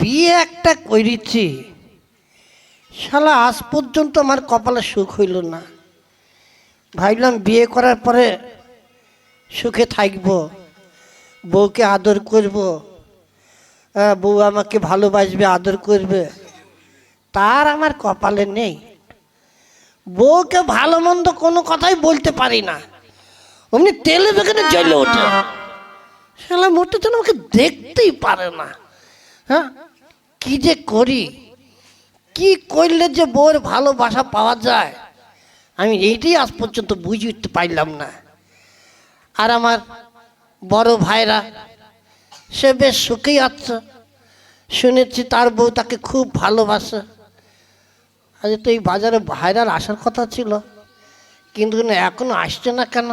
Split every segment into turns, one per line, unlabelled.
বিয়ে একটা করেছি শালা আজ পর্যন্ত আমার কপালে সুখ হইল না। ভাবলাম বিয়ে করার পরে সুখে থাকব, বউকে আদর করব বউ আমাকে ভালোবাসবে, আদর করবে, তার আমার কপালে নেই। বউকে ভালো মন্দ কোনো কথাই বলতে পারি না। অমনি তেলে বেগুনে জ্বলে ওঠে। শালা মোটে যেন আমাকে দেখতেই পারে না। হ্যাঁ? কি যে করি? কি করলে যে বউর ভালোবাসা পাওয়া যায়? আমি এইটাই আজ পর্যন্ত বুঝে উঠতে পারলাম না। আর আমার বড় ভাইরা, সে বেশ সুখেই আছে। শুনেছি তার বউ তাকে খুব ভালোবাসে। আজ তো এই বাজারে ভাইরার আসার কথা ছিল। কিন্তু এখনও আসছে না কেন?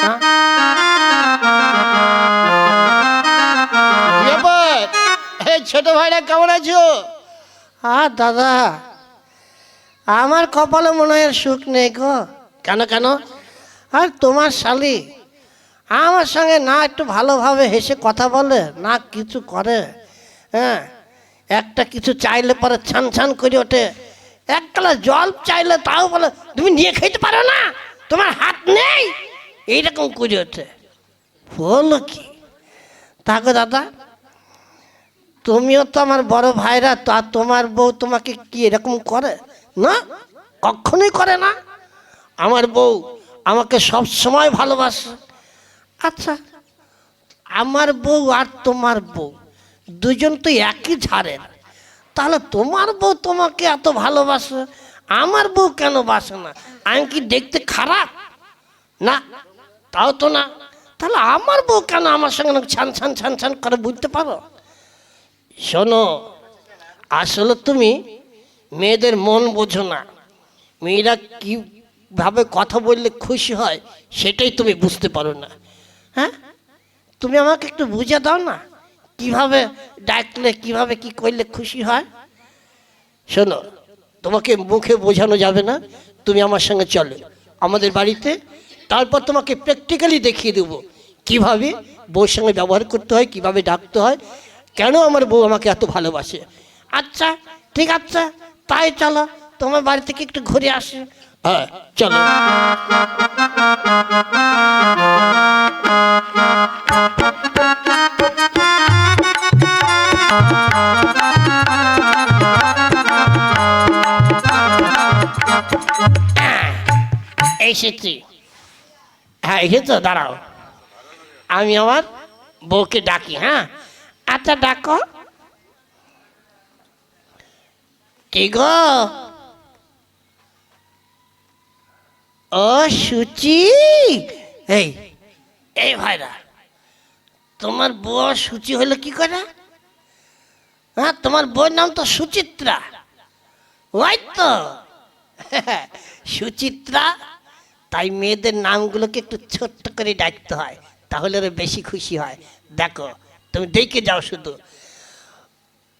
হ্যাঁ?
ছোট ভাইরা কেমন আছো?
আর দাদা আমার কপালে মনে হয় সুখ নেই গো। কেন কেন? আর তোমার শালি আমার সঙ্গে না একটু ভালোভাবে হেসে কথা বলে না কিছু করে হ্যাঁ? একটা কিছু চাইলে পরে ছান ছান করে ওঠে। এক গ্লাস জল চাইলে তাও বলে তুমি নিয়ে খেতে পারো না তোমার হাত নেই। এইরকম করে ওঠে। বলো কি? তাকে দাদা তুমিও তো আমার বড় ভাইরা, তা তোমার বউ তোমাকে কি এরকম করে? না? কখনোই করে না। আমার বউ আমাকে সব সময় ভালোবাসে। আচ্ছা আমার বউ আর তোমার বউ দুজন তো একই ঝাড়ের। তাহলে তোমার বউ তোমাকে এত ভালোবাসে? আমার বউ কেন বাসে না? আমি কি দেখতে খারাপ? না, তাও তো না। তাহলে আমার বউ কেন আমার সঙ্গে ছান ছান ছান ছান করে বুঝতে পারো? শোনো, আসলে তুমি মেয়েদের মন বোঝো না। মেয়েরা কীভাবে কথা বললে খুশি হয় সেটাই তুমি বুঝতে পারো না। হ্যাঁ? তুমি আমাকে একটু বুঝে দাও না, কীভাবে ডাকলে, কীভাবে কি করলে খুশি হয়? শোনো, তোমাকে মুখে বোঝানো যাবে না, তুমি আমার সঙ্গে চলো, আমাদের বাড়িতে। তারপর তোমাকে প্র্যাকটিক্যালি দেখিয়ে দেবো, কীভাবে বউর সঙ্গে ব্যবহার করতে হয়, কীভাবে ডাকতে হয়। কেন আমার বউ আমাকে এত ভালোবাসে? আচ্ছা ঠিক আছে, তাই চলো, তোমার বাড়ি থেকে একটু ঘুরে আসি। হ্যাঁ চলো। এসেছি। হ্যাঁ এসেছ, দাঁড়াও। আমি আমার বউকে ডাকি হ্যাঁ? আচ্ছা ডাকো। কি গো? ও, সুচি। এই এই ভাইরা, তোমার বউ সুচি হলো কি করে? হ্যাঁ তোমার বউর নাম তো সুচিত্রা। ওই তো। সুচিত্রা, তাই মেয়েদের নামগুলোকে একটু ছোট্ট করে ডাকতে হয়, তাহলে ওরা বেশি খুশি হয়। দেখো তুমি দেখে যাও শুধু।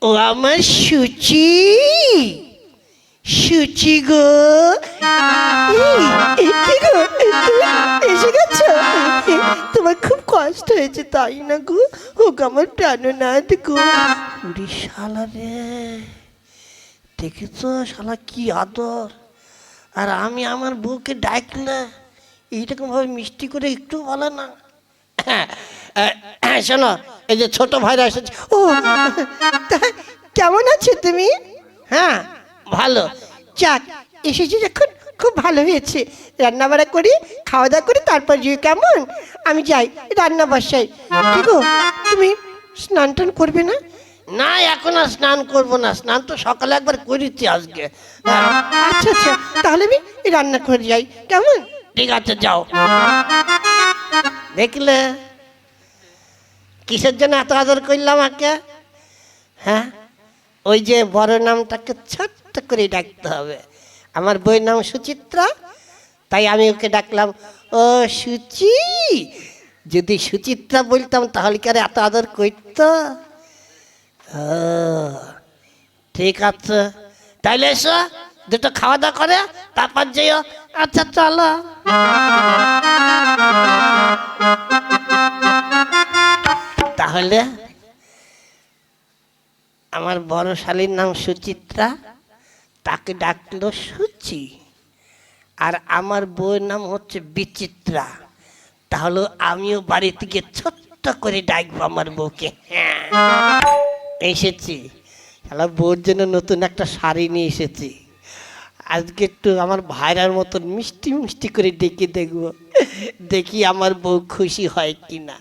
ও আমার সুচি সুচি গো।
এসে গেছো? তোমার খুব কষ্ট হয়েছে, তাই না গো? ও আমার প্রাণনাথ গো।
উড়ি শালা রে। দেখেছ শালা কি আদর? আর আমি আমার বউকে ডাকলে এইরকম ভাবে মিষ্টি করে একটু বলে না। শোনো এই যে ছোট ভাইরা এসেছে।
ও কেমন আছো তুমি?
হ্যাঁ ভালো।
যাক এসেছি যখন খুব ভালো হয়েছে। রান্না বাড়া করি খাওয়া দাওয়া করি তারপর যে কেমন? আমি যাই রান্না বসাই। কি গো তুমি স্নান টান করবে না?
না এখন আর স্নান করব না। স্নান তো সকালে একবার করেছি আজকে। হ্যাঁ,
আচ্ছা আচ্ছা তাহলে আমি রান্না করে যাই। কেমন?
ঠিক আছে যাও। দেখলে? কিসের জন্য এত আদর করলাম আকে হ্যাঁ? ওই যে বড় নামটাকে ছোট্ট করে ডাকতে হবে। আমার বইয়ের নাম সুচিত্রা, তাই আমি ওকে ডাকলাম, ও সুচি, যদি সুচিত্রা বলতাম তাহলে কি আর এত আদর করতো ঠিক আছে। তাইলে এসো। দুটো খাওয়া দাওয়া করে, তারপর যেও আচ্ছা চলো। তাহলে আমার বড় শালীর নাম সুচিত্রা, তাকে ডাকলো সুচি, আর আমার বউয়ের নাম হচ্ছে বিচিত্রা। তাহলে আমিও বাড়ি থেকে ছোট্ট করে ডাকবো আমার বউকে। হ্যাঁ এসেছি। তাহলে বউর জন্য নতুন একটা শাড়ি নিয়ে এসেছি। আজকে একটু আমার ভাইরার মতন মিষ্টি মিষ্টি করে ডেকে দেখব। দেখি আমার বউ খুশি হয় কি না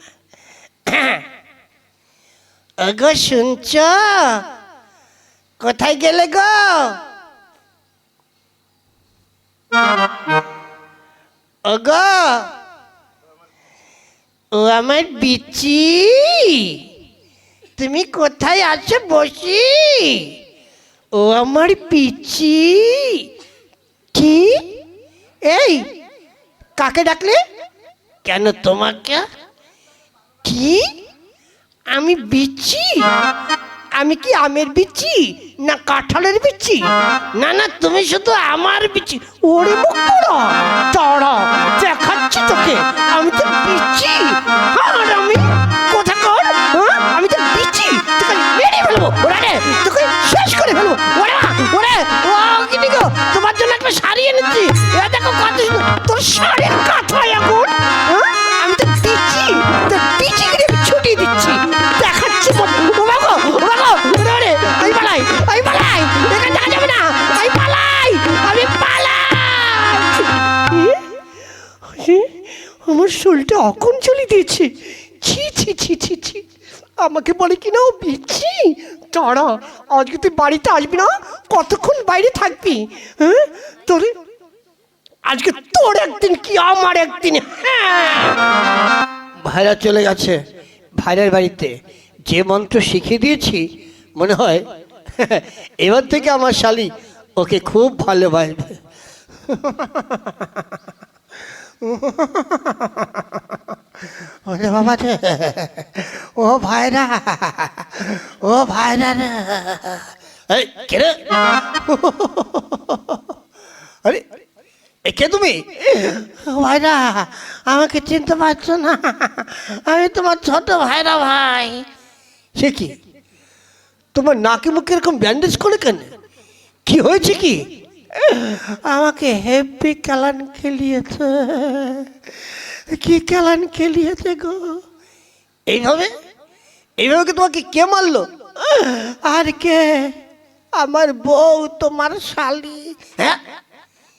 গো শুনছ? কোথায় গেলে গো? ওগো, ও আমার বিচি। তুমি কোথায় আছো বসি? ও আমার পিচি কি? এই কাকে ডাকলে? কেন তোমাকে? কি? আমি বিচি? আমি কি আমের বিচি? না কাঁঠালের বিচি? না না তুমি শুধু আমার বিচি। ওরে মুখ তাড়া দেখাচ্ছি তোকে। আমি তো বিচি। আর আমি দেখো কত তোর শাড়ির কাঁথা এখন হ্যাঁ? আমি তো বিচি তো বিচি করে ছুটি দিচ্ছি। দেখাচ্ছি আমার শরীরটা অখন চলে দিয়েছে। ছি ছি ছি ছি ছি। আমাকে বলে কি না ও বিচ্ছি তারা আজকে তুই বাড়িতে আসবি না? কতক্ষণ বাইরে থাকবি? হ্যাঁ? তোর আজকে তোর একদিন কি আমার একদিন? হ্যাঁ। ভাইরা চলে গেছে। ভাইরার বাড়িতে। যে মন্ত্র শিখিয়ে দিয়েছি মনে হয় এবার থেকে আমার শালি ওকে খুব ভালোবাসবে। ওরে বাবা রে। ও ভাইরা। ও ভাইরা রে। এই, কে রে? কে তুমি? ভাইরা আমাকে চিনতে পারছ না। আমি তোমার ছোট ভাইরা ভাই। সে কি? তোমার নাকে মুখে এরকম ব্যান্ডেজ করে কেন? কি হয়েছে কি? আমাকে হেভি কালান খেলিয়েছে। কি কালান খেলিয়েছে গো? এইভাবে? এইভাবে তোমাকে কে মারলো? আর কে? আমার বউ তোমার শালি। হ্যাঁ?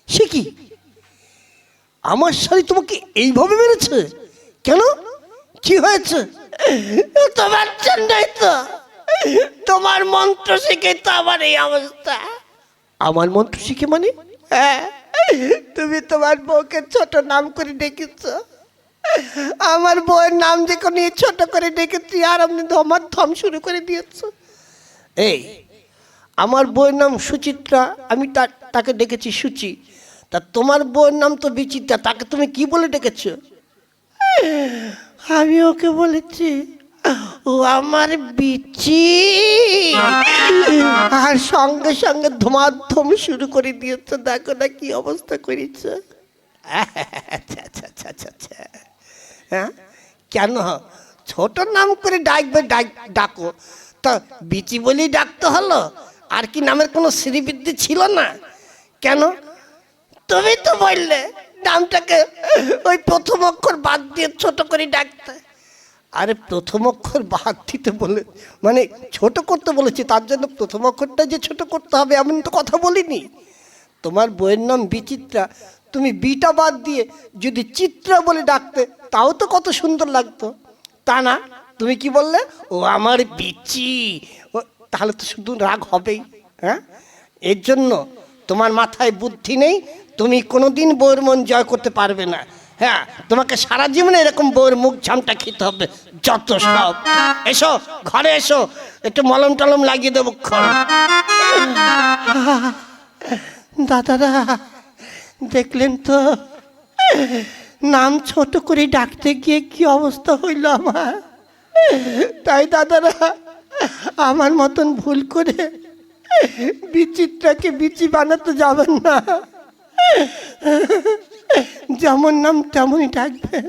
সে কি? আমার শাড়ি তোমাকে এইভাবে মেরেছে? কেন? কি হয়েছে? তোমার জন্যই তো। তোমার মন্ত্র শিখে তো আমার এই অবস্থা। আমার মন্ত্র শিখে মানে? হ্যাঁ তুমি তোমার বউকে ছোট নাম করে ডেকেছ। আমার বউয়ের নাম যে কোনো ছোট করে ডেকেছি আর আপনি ধমার ধম শুরু করে দিয়েছ। এই, আমার বউয়ের নাম সুচিত্রা, আমি তাকে ডেকেছি সুচি। তা তোমার বউয়ের নাম তো বিচিত্রা তাকে তুমি কি বলে ডেকেছ? আমি ওকে বলেছি ও আমার বিচি। আর সঙ্গে সঙ্গে ধমাধম শুরু করে দিয়েছে দেখো না কি অবস্থা করেছে। আচ্ছা আচ্ছা আচ্ছা আচ্ছা আচ্ছা। হ্যাঁ? কেন? ছোট নাম করে ডাকবে ডাক ডাকো। তা বিচি বলেই ডাকতে হলো আর কি নামের কোনো শ্রীবৃদ্ধি ছিল না? কেন? তুমি তো বললে নামটাকে ওই প্রথম অক্ষর বাদ দিয়ে ছোট করে ডাকতে। আরে প্রথম অক্ষর বাদ দিতে বলে মানে ছোট করতে বলেছি, তার জন্য প্রথম অক্ষরটা যে ছোট করতে হবে এমন তো কথা বলিনি। তোমার বইয়ের নাম বিচিত্রা, তুমি বিটা বাদ দিয়ে যদি চিত্রা বলে ডাকতে, তাও তো কত সুন্দর লাগতো। তা না, তুমি কি বললে? ও আমার বিচি। তাহলে তো শুধু রাগ হবেই হ্যাঁ? এর জন্য তোমার মাথায় বুদ্ধি নেই, তুমি কোনোদিন বউয়ের মন জয় করতে পারবে না। হ্যাঁ তোমাকে সারা জীবনে এরকম বউয়ের মুখ ঝামটা খেতে হবে, যত সব। এসো, ঘরে এসো, একটু মলম টলম লাগিয়ে দেবো দাদারা, দেখলেন তো? নাম ছোট করে ডাকতে গিয়ে কি অবস্থা হইল আমার? তাই দাদারা, আমার মতন ভুল করে বিচিত্রাকে বিচি বানাতে যাবেন না। যেমন নাম তেমনই ডাকবেন